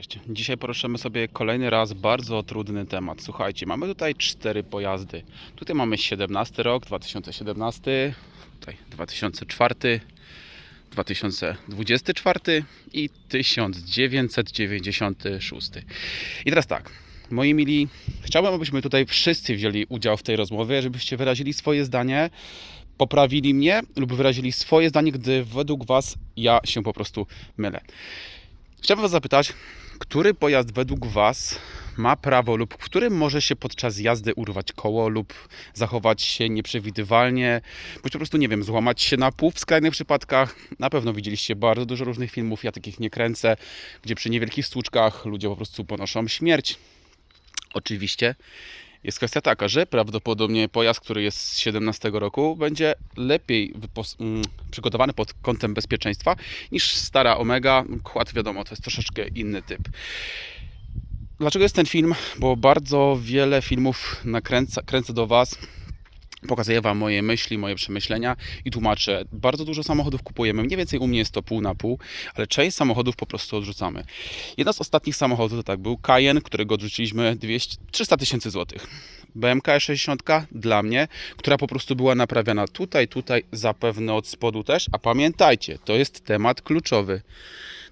Cześć. Dzisiaj poruszymy sobie kolejny raz bardzo trudny temat. Słuchajcie, mamy tutaj cztery pojazdy. Tutaj mamy 17 rok, 2017, tutaj 2004, 2024 i 1996. I teraz tak, moi mili, chciałbym, abyśmy tutaj wszyscy wzięli udział w tej rozmowie, żebyście wyrazili swoje zdanie, poprawili mnie lub wyrazili swoje zdanie, gdy według Was ja się po prostu mylę. Chciałbym Was zapytać, który pojazd według Was ma prawo lub w którym może się podczas jazdy urwać koło lub zachować się nieprzewidywalnie, bądź po prostu, nie wiem, złamać się na pół w skrajnych przypadkach. Na pewno widzieliście bardzo dużo różnych filmów, ja takich nie kręcę, gdzie przy niewielkich stłuczkach ludzie po prostu ponoszą śmierć. Oczywiście jest kwestia taka, że prawdopodobnie pojazd, który jest z 17 roku, będzie lepiej mm, przygotowany pod kątem bezpieczeństwa niż stara Omega. Kład, wiadomo, to jest troszeczkę inny typ. Dlaczego jest ten film? Bo bardzo wiele filmów nakręca, kręcę do Was. Pokazuję Wam moje myśli, moje przemyślenia i tłumaczę. Bardzo dużo samochodów kupujemy. Mniej więcej u mnie jest to pół na pół, ale część samochodów po prostu odrzucamy. Jeden z ostatnich samochodów to tak był Cayenne, którego odrzuciliśmy 200, 300 tysięcy złotych. BMK 60 dla mnie, która po prostu była naprawiana tutaj, tutaj, zapewne od spodu też. A pamiętajcie, to jest temat kluczowy.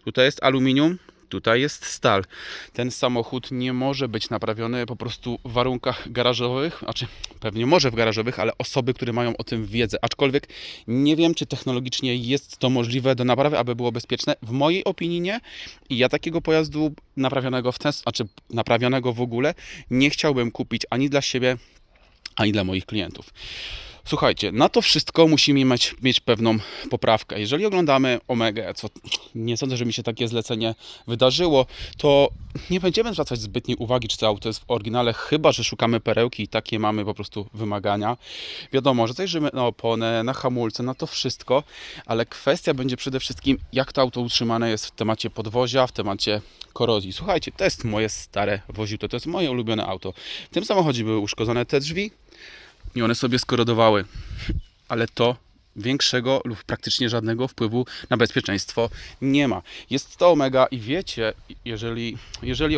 Tutaj jest aluminium, tutaj jest stal. Ten samochód nie może być naprawiony po prostu w warunkach garażowych, znaczy pewnie może w garażowych, ale osoby, które mają o tym wiedzę. Aczkolwiek nie wiem, czy technologicznie jest to możliwe do naprawy, aby było bezpieczne. W mojej opinii nie. I ja takiego pojazdu naprawionego w ten, znaczy naprawionego w ogóle nie chciałbym kupić ani dla siebie, ani dla moich klientów. Słuchajcie, na to wszystko musimy mieć, mieć pewną poprawkę. Jeżeli oglądamy Omega, co nie sądzę, że mi się takie zlecenie wydarzyło, to nie będziemy zwracać zbytniej uwagi, czy to auto jest w oryginale, chyba że szukamy perełki i takie mamy po prostu wymagania. Wiadomo, że zajrzymy na oponę, na hamulce, na to wszystko, ale kwestia będzie przede wszystkim, jak to auto utrzymane jest w temacie podwozia, w temacie korozji. Słuchajcie, to jest moje stare woziuto, to jest moje ulubione auto. W tym samochodzie były uszkodzone te drzwi, i one sobie skorodowały. Ale to większego lub praktycznie żadnego wpływu na bezpieczeństwo nie ma. Jest to Omega i wiecie, jeżeli, jeżeli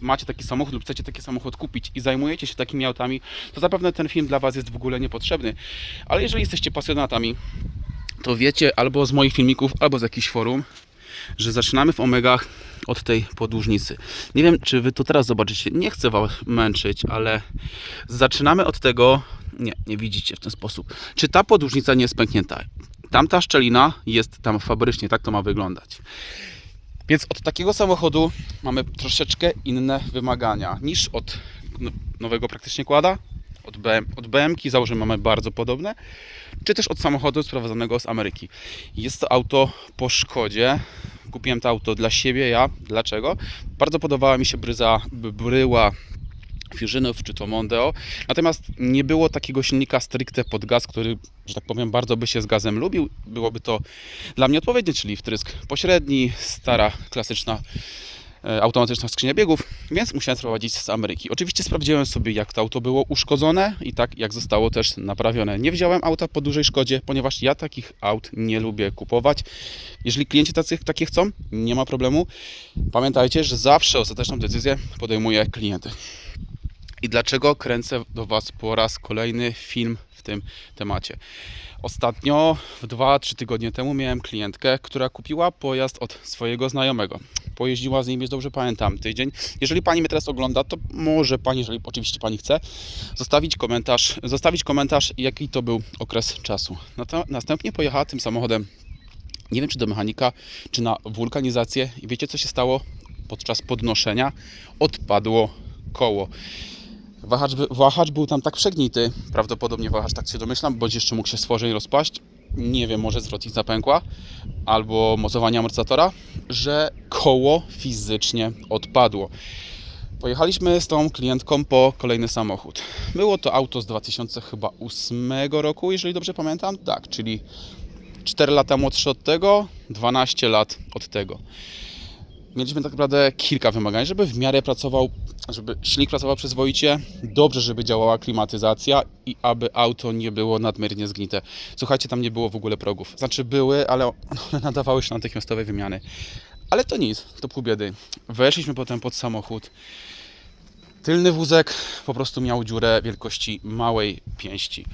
macie taki samochód lub chcecie taki samochód kupić i zajmujecie się takimi autami, to zapewne ten film dla Was jest w ogóle niepotrzebny. Ale jeżeli jesteście pasjonatami, to wiecie albo z moich filmików, albo z jakichś forum, że zaczynamy w Omegach od tej podłużnicy. Nie wiem, czy Wy to teraz zobaczycie. Nie chcę Was męczyć, ale zaczynamy od tego. Nie, nie widzicie w ten sposób. Czy ta podłużnica nie jest pęknięta? Tamta szczelina jest tam fabrycznie, tak to ma wyglądać. Więc od takiego samochodu mamy troszeczkę inne wymagania niż od no- nowego praktycznie kłada. Od, BM, od BM-ki mamy bardzo podobne, czy też od samochodu sprowadzonego z Ameryki. Jest to auto po szkodzie. Kupiłem to auto dla siebie, ja. Dlaczego? Bardzo podobała mi się bryza, bryła Fusionów czy to Mondeo. Natomiast nie było takiego silnika stricte pod gaz, który, że tak powiem, bardzo by się z gazem lubił. Byłoby to dla mnie odpowiednie, czyli wtrysk pośredni, stara, klasyczna automatyczna skrzynia biegów, więc musiałem sprowadzić z Ameryki. Oczywiście sprawdziłem sobie, jak to auto było uszkodzone i tak, jak zostało też naprawione. Nie wziąłem auta po dużej szkodzie, ponieważ ja takich aut nie lubię kupować. Jeżeli klienci tacy, takie chcą, nie ma problemu. Pamiętajcie, że zawsze ostateczną decyzję podejmuje klient. I dlaczego kręcę do Was po raz kolejny film w tym temacie? Ostatnio, w 2-3 tygodnie temu, miałem klientkę, która kupiła pojazd od swojego znajomego. Pojeździła z nim, jest dobrze pamiętam, tydzień. Jeżeli Pani mnie teraz ogląda, to może Pani, jeżeli oczywiście Pani chce, zostawić komentarz, zostawić komentarz, jaki to był okres czasu. Następnie pojechała tym samochodem, nie wiem czy do mechanika, czy na wulkanizację. I wiecie co się stało? Podczas podnoszenia odpadło koło. Wahacz, wahacz był tam tak przegnity, prawdopodobnie wahacz, tak się domyślam, bądź jeszcze mógł się stworzyć rozpaść. Nie wiem, może zwrotnica pękła, albo mocowanie amortyzatora, że koło fizycznie odpadło. Pojechaliśmy z tą klientką po kolejny samochód. Było to auto z 2008 roku, jeżeli dobrze pamiętam. Tak, czyli 4 lata młodsze od tego, 12 lat od tego mieliśmy tak naprawdę kilka wymagań, żeby w miarę pracował, żeby silnik pracował przyzwoicie, dobrze, żeby działała klimatyzacja i aby auto nie było nadmiernie zgnite. Słuchajcie, tam nie było w ogóle progów. Znaczy były, ale one nadawały się natychmiastowej wymiany. Ale to nic, to pół biedy. Weszliśmy potem pod samochód. Tylny wózek po prostu miał dziurę wielkości małej pięści.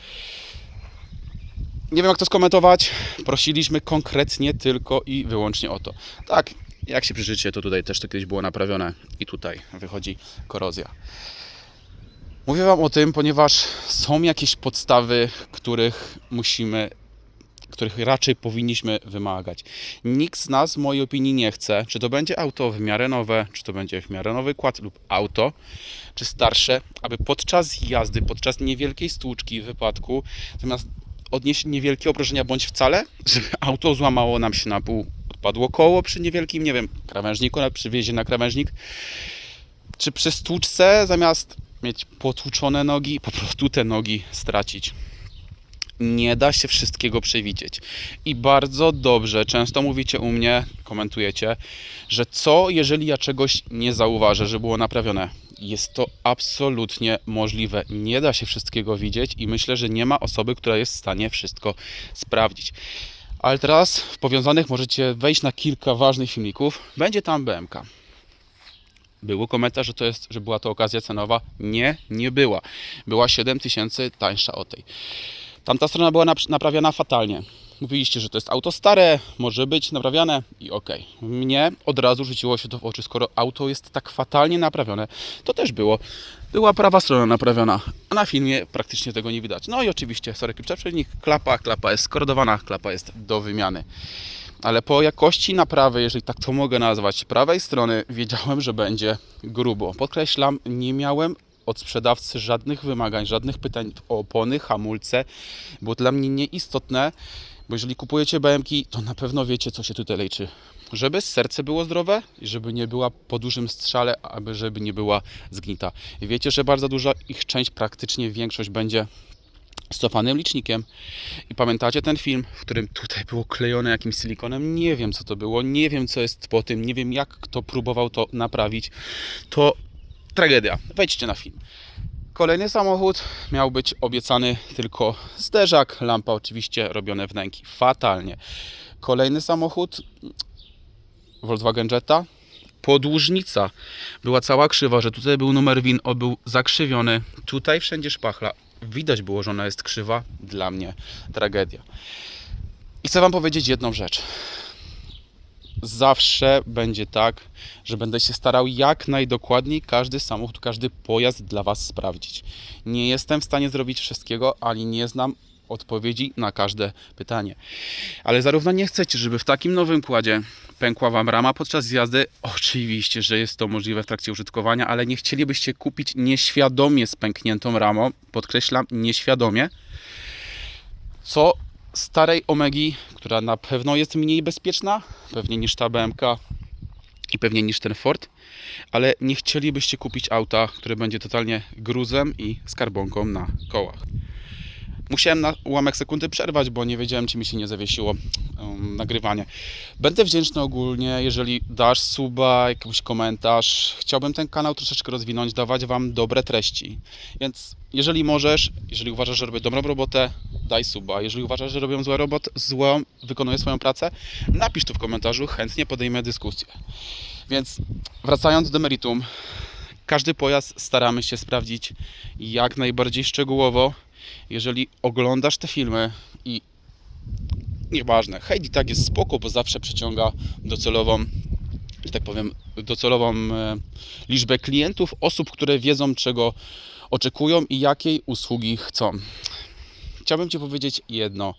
Nie wiem jak to skomentować. Prosiliśmy konkretnie tylko i wyłącznie o to. Tak, jak się przyjrzycie, to tutaj też to kiedyś było naprawione i tutaj wychodzi korozja. Mówię Wam o tym, ponieważ są jakieś podstawy, których musimy, których raczej powinniśmy wymagać. Nikt z nas, w mojej opinii, nie chce, czy to będzie auto w miarę nowe, czy to będzie w miarę nowy kład lub auto, czy starsze, aby podczas jazdy, podczas niewielkiej stłuczki, wypadku, zamiast odnieść niewielkie obrażenia bądź wcale, żeby auto złamało nam się na pół, odpadło koło przy niewielkim, nie wiem, krawężniku, na przywiezie na krawężnik, czy przy stłuczce zamiast mieć potłuczone nogi, po prostu te nogi stracić. Nie da się wszystkiego przewidzieć. I bardzo dobrze, często mówicie u mnie, komentujecie, że co jeżeli ja czegoś nie zauważę, że było naprawione. Jest to absolutnie możliwe. Nie da się wszystkiego widzieć i myślę, że nie ma osoby, która jest w stanie wszystko sprawdzić. Ale teraz w powiązanych możecie wejść na kilka ważnych filmików. Będzie tam BMK. Było komentarz, że to jest, że była to okazja cenowa. Nie, nie była. Była 7 tysięcy tańsza od tej. Tamta strona była nap- naprawiana fatalnie. Mówiliście, że to jest auto stare, może być naprawiane i okej. Mnie od razu rzuciło się to w oczy, skoro auto jest tak fatalnie naprawione, to też było. Była prawa strona naprawiona, a na filmie praktycznie tego nie widać. No i oczywiście, sorry, przewodnik, klapa, klapa jest skorodowana, klapa jest do wymiany. Ale po jakości naprawy, jeżeli tak to mogę nazwać, prawej strony wiedziałem, że będzie grubo. Podkreślam, nie miałem od sprzedawcy żadnych wymagań, żadnych pytań o opony, hamulce. Było dla mnie nieistotne, bo jeżeli kupujecie BMK, to na pewno wiecie, co się tutaj liczy. Żeby serce było zdrowe, i żeby nie była po dużym strzale, aby żeby nie była zgnita. Wiecie, że bardzo duża ich część, praktycznie większość będzie z cofanym licznikiem. I pamiętacie ten film, w którym tutaj było klejone jakimś silikonem? Nie wiem, co to było, nie wiem, co jest po tym, nie wiem, jak kto próbował to naprawić. To tragedia. Wejdźcie na film. Kolejny samochód miał być obiecany tylko zderzak, lampa oczywiście robione wnęki. Fatalnie. Kolejny samochód Volkswagen Jetta. Podłużnica była cała krzywa, że tutaj był numer WIN, on był zakrzywiony. Tutaj wszędzie szpachla. Widać było, że ona jest krzywa. Dla mnie tragedia. I chcę Wam powiedzieć jedną rzecz. Zawsze będzie tak, że będę się starał jak najdokładniej każdy samochód, każdy pojazd dla Was sprawdzić. Nie jestem w stanie zrobić wszystkiego, ani nie znam odpowiedzi na każde pytanie. Ale zarówno nie chcecie, żeby w takim nowym kładzie pękła Wam rama podczas jazdy. Oczywiście, że jest to możliwe w trakcie użytkowania, ale nie chcielibyście kupić nieświadomie z pękniętą ramą, podkreślam, nieświadomie, co starej Omegi, która na pewno jest mniej bezpieczna, pewnie niż ta BMK i pewnie niż ten Ford, ale nie chcielibyście kupić auta, które będzie totalnie gruzem i skarbonką na kołach. Musiałem na ułamek sekundy przerwać, bo nie wiedziałem, czy mi się nie zawiesiło nagrywanie. Będę wdzięczny ogólnie, jeżeli dasz suba, jakiś komentarz. Chciałbym ten kanał troszeczkę rozwinąć, dawać Wam dobre treści. Więc jeżeli możesz, jeżeli uważasz, że robię dobrą robotę, daj suba. Jeżeli uważasz, że robią złą robotę, złą, wykonuję swoją pracę, napisz tu w komentarzu, chętnie podejmę dyskusję. Więc wracając do meritum, każdy pojazd staramy się sprawdzić jak najbardziej szczegółowo. Jeżeli oglądasz te filmy i nieważne, hejt i tak jest spoko, bo zawsze przyciąga docelową, że tak powiem, docelową e, liczbę klientów, osób, które wiedzą czego oczekują i jakiej usługi chcą. Chciałbym Ci powiedzieć jedno.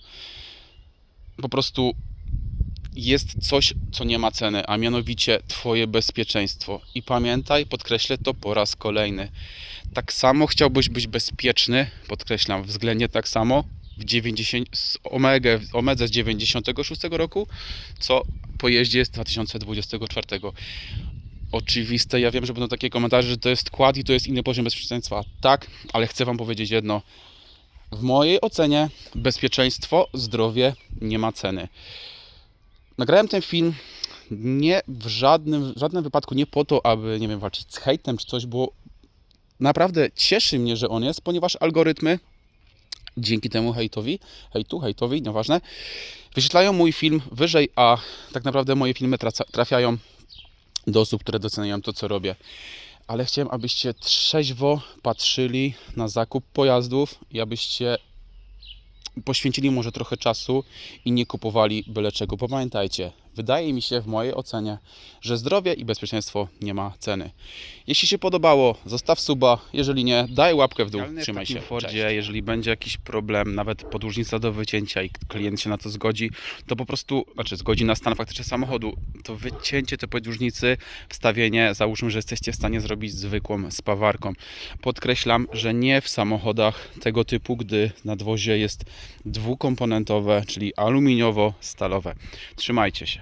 Po prostu jest coś, co nie ma ceny, a mianowicie Twoje bezpieczeństwo. I pamiętaj, podkreślę to po raz kolejny. Tak samo chciałbyś być bezpieczny, podkreślam, względnie tak samo w 90, z Omega, Omedze z 96 roku, co po jeździe z 2024. Oczywiste, ja wiem, że będą takie komentarze, że to jest kład i to jest inny poziom bezpieczeństwa. Tak, ale chcę Wam powiedzieć jedno. W mojej ocenie bezpieczeństwo, zdrowie nie ma ceny. Nagrałem ten film nie w żadnym, w żadnym wypadku nie po to, aby, nie wiem, walczyć z hejtem czy coś, bo naprawdę cieszy mnie, że on jest, ponieważ algorytmy dzięki temu hejtowi, hejtu, hejtowi, nieważne, wyświetlają mój film wyżej, a tak naprawdę moje filmy trafiają do osób, które doceniają to, co robię. Ale chciałem, abyście trzeźwo patrzyli na zakup pojazdów i abyście poświęcili może trochę czasu i nie kupowali byle czego. Pamiętajcie, wydaje mi się w mojej ocenie, że zdrowie i bezpieczeństwo nie ma ceny. Jeśli się podobało, zostaw suba, jeżeli nie, daj łapkę w dół, trzymaj się. W Fordzie, jeżeli będzie jakiś problem, nawet podłużnica do wycięcia i klient się na to zgodzi, to po prostu, znaczy zgodzi na stan faktycznie samochodu, to wycięcie tej podłużnicy, wstawienie, załóżmy, że jesteście w stanie zrobić zwykłą spawarką. Podkreślam, że nie w samochodach tego typu, gdy nadwozie jest dwukomponentowe, czyli aluminiowo-stalowe. Trzymajcie się.